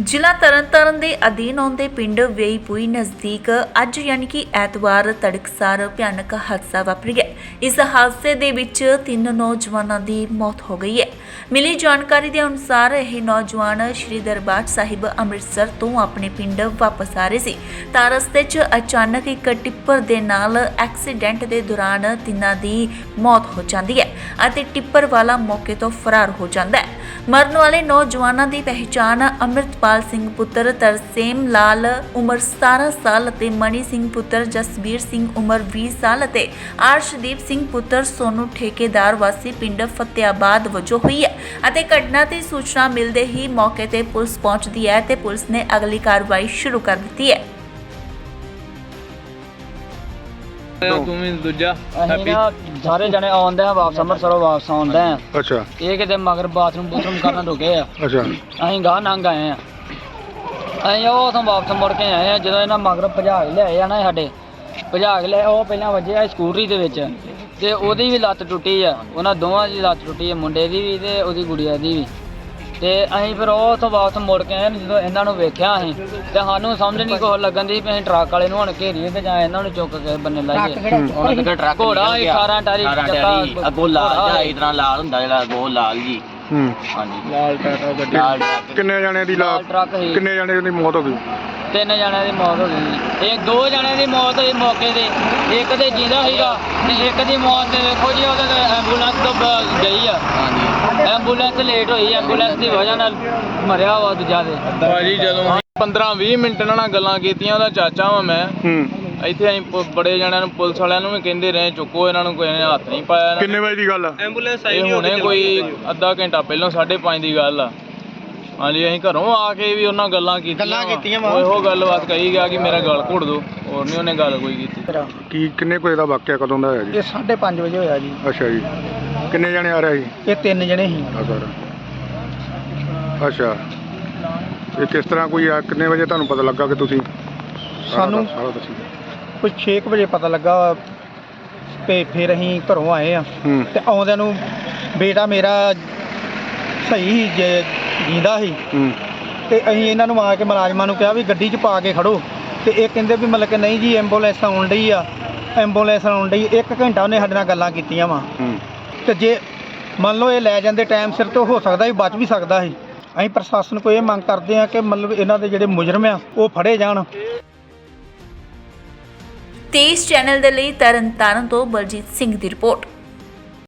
ਜ਼ਿਲ੍ਹਾ ਤਰਨਤਾਰਨ ਦੇ ਅਧੀਨ ਆਉਂਦੇ ਪਿੰਡ ਵੇਈਪੂਈ ਨਜ਼ਦੀਕ ਅੱਜ ਯਾਨੀ ਕਿ ਐਤਵਾਰ ਤੜਕਸਾਰ ਭਿਆਨਕ ਹਾਦਸਾ ਵਾਪਰ ਗਿਆ। ਇਸ ਹਾਦਸੇ ਦੇ ਵਿੱਚ ਤਿੰਨ ਨੌਜਵਾਨਾਂ ਦੀ ਮੌਤ ਹੋ ਗਈ ਹੈ। ਮਿਲੀ ਜਾਣਕਾਰੀ ਦੇ ਅਨੁਸਾਰ ਇਹ ਨੌਜਵਾਨ ਸ਼੍ਰੀ ਦਰਬਾਰ ਸਾਹਿਬ ਅੰਮ੍ਰਿਤਸਰ ਤੋਂ ਆਪਣੇ ਪਿੰਡ ਵਾਪਸ ਆ ਰਹੇ ਸੀ। ਤਾਂ ਰਸਤੇ 'ਚ ਅਚਾਨਕ ਇੱਕ ਟਿੱਪਰ ਦੇ ਨਾਲ ਐਕਸੀਡੈਂਟ ਦੇ ਦੌਰਾਨ ਤਿੰਨਾਂ ਦੀ ਮੌਤ ਹੋ ਜਾਂਦੀ ਹੈ ਅਤੇ ਟਿੱਪਰ ਵਾਲਾ ਮੌਕੇ ਤੋਂ ਫਰਾਰ ਹੋ ਜਾਂਦਾ ਹੈ। ਮਰਨ ਵਾਲੇ ਨੌਜਵਾਨਾਂ ਦੀ ਪਹਿਚਾਣ ਅੰਮ੍ਰਿਤਪਾਲ ਸਿੰਘ ਪੁੱਤਰ ਤਰਸੇਮ ਲਾਲ ਉਮਰ 17 ਸਾਲ ਅਤੇ ਮਣੀ ਸਿੰਘ ਪੁੱਤਰ ਜਸਬੀਰ ਸਿੰਘ ਉਮਰ 20 ਸਾਲ ਅਤੇ ਆਰਸ਼ਦੀਪ ਸਿੰਘ ਪੁੱਤਰ ਸੋਨੂ ਠੇਕੇਦਾਰ ਵਾਸੀ ਪਿੰਡ ਫਤਿਆਬਾਦ ਵਜੋਂ ਹੋਈ ਹੈ। ਅਤੇ ਘਟਨਾ ਦੀ ਸੂਚਨਾ ਮਿਲਦੇ ਹੀ ਮੌਕੇ ਤੇ ਪੁਲਿਸ ਪਹੁੰਚਦੀ ਹੈ ਤੇ ਪੁਲਿਸ ਨੇ ਅਗਲੀ ਕਾਰਵਾਈ ਸ਼ੁਰੂ ਕਰ ਦਿੱਤੀ ਹੈ। ਤੂੰ ਵੀ ਦੂਜਾ ਅਸੀਂ ਹੈਪੀ ਨਾ ਸਾਰੇ ਜਣੇ ਆਉਂਦੇ ਆ ਵਾਪਸ ਅੰਮ੍ਰਿਤਸਰੋਂ ਵਾਪਸ ਆਉਂਦੇ ਆ ਅੱਛਾ। ਇਹ ਕਿਤੇ ਮਗਰ ਬਾਥਰੂਮ ਬੂਥਰੂਮ ਕਰਨ ਰੁਕੇ ਆ। ਅੱਛਾ। ਅਸੀਂ ਗਾਹ ਨੰਗ ਆਏ ਆ ਅਸੀਂ ਉਹ ਉਥੋਂ ਵਾਪਸ ਮੁੜ ਕੇ ਆਏ ਆ ਜਦੋਂ ਇਹਨਾਂ ਮਗਰ ਭਜਾ ਕੇ ਲਿਆਏ ਆ ਨਾ ਸਾਡੇ। ਭਜਾ ਕੇ ਲਿਆ ਉਹ ਪਹਿਲਾਂ ਵੱਜਿਆ ਸਕੂਟਰੀ ਦੇ ਵਿੱਚ। ਤੇ ਉਹਦੀ ਵੀ ਲੱਤ ਟੁੱਟੀ ਆ। ਉਹਨਾਂ ਦੋਵਾਂ ਦੀ ਲੱਤ ਟੁੱਟੀ ਆ ਮੁੰਡੇ ਦੀ ਵੀ ਤੇ ਉਹਦੀ ਗੁੜੀਆ ਦੀ ਵੀ। ਤੇ ਅਸੀਂ ਫਿਰ ਉਹ ਉਥੋਂ ਵਾਪਸ ਮੁੜ ਕੇ ਆਏ ਜਦੋਂ ਇਹਨਾਂ ਨੂੰ ਵੇਖਿਆ ਅਸੀਂ ਤੇ ਸਾਨੂੰ ਸਮਝ ਨਹੀਂ ਕੁਛ ਲੱਗਣ ਦੀ ਵੀ ਅਸੀਂ ਟਰੱਕ ਵਾਲੇ ਨੂੰ ਹੁਣ ਘੇਰੀਏ ਤੇ ਜਾਂ ਇਹਨਾਂ ਨੂੰ ਚੁੱਕ ਕੇ ਬੰਨੇ ਲਾਈਏ। ਉਹਨਾਂ ਦੇ ਟਰੱਕ ਘੋੜਾ ਇਹ 18 ਟਾਰੀ ਚੱਕਾ ਅੱਗੋਂ ਲਾਲ ਘੋੜਾ ਜਿਹਾ ਇਹ। ਇਸ ਤਰ੍ਹਾਂ ਲਾਲ ਹੁੰਦਾ ਜਿਹੜਾ ਅੱਗੋਂ ਲਾਲ ਜੀ। ਹੂੰ। ਹਾਂਜੀ। ਲਾਲ ਟਾਟਾ ਗੱਡੀ। ਲਾਲ ਟਰੱਕ। ਕਿੰਨੇ ਜਣੇ ਦੀ ਲਾਲ ਟਰੱਕ ਕਿੰਨੇ ਜਣੇ ਦੀ ਮੌਤ ਹੋ ਗਈ? ਤਿੰਨ ਜਣਿਆਂ ਦੀ ਮੌਤ ਹੋ ਗਈ ਇੱਕ ਦੋ ਜਣਿਆਂ ਦੀ ਮੌਤ ਹੋਈ ਮੌਕੇ ਤੇ। ਇੱਕ ਤੇ ਜਿੰਦਾ ਸੀਗਾ ਤੇ ਇੱਕ ਦੀ ਮੌਤ ਤੇ ਵੇਖੋ ਜੀ ਉਹਦੇ ਤੇ ਐਂਬੂਲੈਂਸ ਤੋਂ ਗਈ ਆ। ਹਾਂਜੀ। ਐਂਬੂਲੈਂਸ ਲੇਟ ਹੋਈ ਐਂਬੂਲੈਂਸ ਦੀ ਵਜ੍ਹਾ ਨਾਲ ਮਰਿਆ ਵਾ ਦੂਜਾ ਦੇ। ਭਾਜੀ ਜਦੋਂ 15 20 ਮਿੰਟ ਨਾਲ ਗੱਲਾਂ ਕੀਤੀਆਂ ਉਹਦਾ ਚਾਚਾ ਵਾਂ ਮੈਂ। ਹੂੰ। ਇੱਥੇ ਅਸੀਂ ਪ- ਬੜੇ ਜਣਿਆਂ ਨੂੰ ਪੁਲਿਸ ਵਾਲਿਆਂ ਨੂੰ ਵੀ ਕਹਿੰਦੇ ਰਹੇ ਚੁੱਕੋ ਇਹਨਾਂ ਨੂੰ ਕੋਈ ਨੇ ਹੱਥ ਨਹੀਂ ਪਾਇਆ ਇਹਨਾਂ ਕਿੰਨੇ ਵਜੇ ਦੀ ਗੱਲ ਆ? ਨੇ। ਇਹ ਹੁਣੇ ਕੋਈ ਅੱਧਾ ਘੰਟਾ ਪਹਿਲਾਂ 5:30 ਦੀ ਗੱਲ ਆ। ਹਾਂਜੀ ਅਸੀਂ ਘਰੋਂ ਆ ਕੇ ਵੀ ਉਹਨਾਂ ਗੱਲਾਂ ਕੀਤੀਆਂ ਗੱਲਾਂ ਕੀਤੀਆਂ ਇਹੋ ਗੱਲਬਾਤ ਕਹੀ ਗਿਆ ਕਿ ਮੇਰਾ ਗਲ ਘੁੱਟ ਦੋ। ਹੋਰ ਨਹੀਂ ਉਹਨੇ ਗੱਲ ਕੋਈ ਕੀਤੀ। ਕੀ ਕਿੰਨੇ ਕੁ ਵਜੇ ਦਾ ਵਾਕਿਆ ਕਦੋਂ ਦਾ ਹੋਇਆ ਜੀ? ਇਹ 5:30 ਵਜੇ ਹੋਇਆ ਜੀ। ਅੱਛਾ ਜੀ। ਕਿੰਨੇ ਜਣੇ ਆ ਰਹੇ ਸੀ? ਇਹ ਤਿੰਨ ਜਣੇ ਸੀ। ਆ ਸਰ ਅੱਛਾ। ਇਹ ਕਿਸ ਤਰ੍ਹਾਂ ਕੋਈ ਆ ਕਿੰਨੇ ਵਜੇ ਤੁਹਾਨੂੰ ਪਤਾ ਲੱਗਾ ਕਿ ਤੁਸੀਂ? ਸਾਰਾ ਸਾਨੂੰ- ਦੱਸ- ਸਾਰਾ ਦੱਸੀ। ਕੁਝ 6 ਵਜੇ ਪਤਾ ਲੱਗਾ ਤੇ ਫਿਰ ਅਸੀਂ ਘਰੋਂ ਆਏ ਆ। ਹੂੰ। ਤੇ ਆਉਂਦਿਆਂ ਨੂੰ ਬੇਟਾ ਮੇਰਾ ਸਹੀ ਸੀ, ਜੇ ਜਿੰਦਾ ਸੀ। ਹੂੰ। ਤੇ ਅਸੀਂ ਇਹਨਾਂ ਨੂੰ ਆ ਕੇ ਮੁਲਾਜ਼ਮਾਂ ਨੂੰ ਕਿਹਾ ਵੀ ਗੱਡੀ 'ਚ ਪਾ ਕੇ ਖੜੋ। ਤੇ ਇਹ ਕਹਿੰਦੇ ਵੀ ਮਤਲਬ ਕਿ ਨਹੀਂ ਜੀ ਐਂਬੂਲੈਂਸ ਆਉਣ ਡਈ ਆ। ਐਂਬੂਲੈਂਸ ਆਉਣ ਡਈ ਇੱਕ ਘੰਟਾ ਉਹਨੇ ਸਾਡੇ ਨਾਲ ਗੱਲਾਂ ਕੀਤੀਆਂ ਵਾ। ਤੇ ਜੇ ਮੰਨ ਲਓ ਇਹ ਲੈ ਜਾਂਦੇ ਟਾਈਮ ਸਿਰ ਤੇ ਹੋ ਸਕਦਾ ਸੀ ਬਚ ਵੀ ਸਕਦਾ ਸੀ। ਅਸੀਂ ਪ੍ਰਸ਼ਾਸਨ ਕੋਲ ਇਹ ਮੰਗ ਕਰਦੇ ਆ ਕਿ ਮਤਲਬ ਇਹਨਾਂ ਦੇ ਜਿਹੜੇ ਮੁਜਰਮ ਆ ਉਹ ਫੜੇ ਜਾਣ। ਤੇਜ਼ ਚੈਨਲ ਦੇ ਲਈ ਤਰਨਤਾਰਨ ਤੋਂ ਬਲਜੀਤ ਸਿੰਘ ਦੀ ਰਿਪੋਰਟ।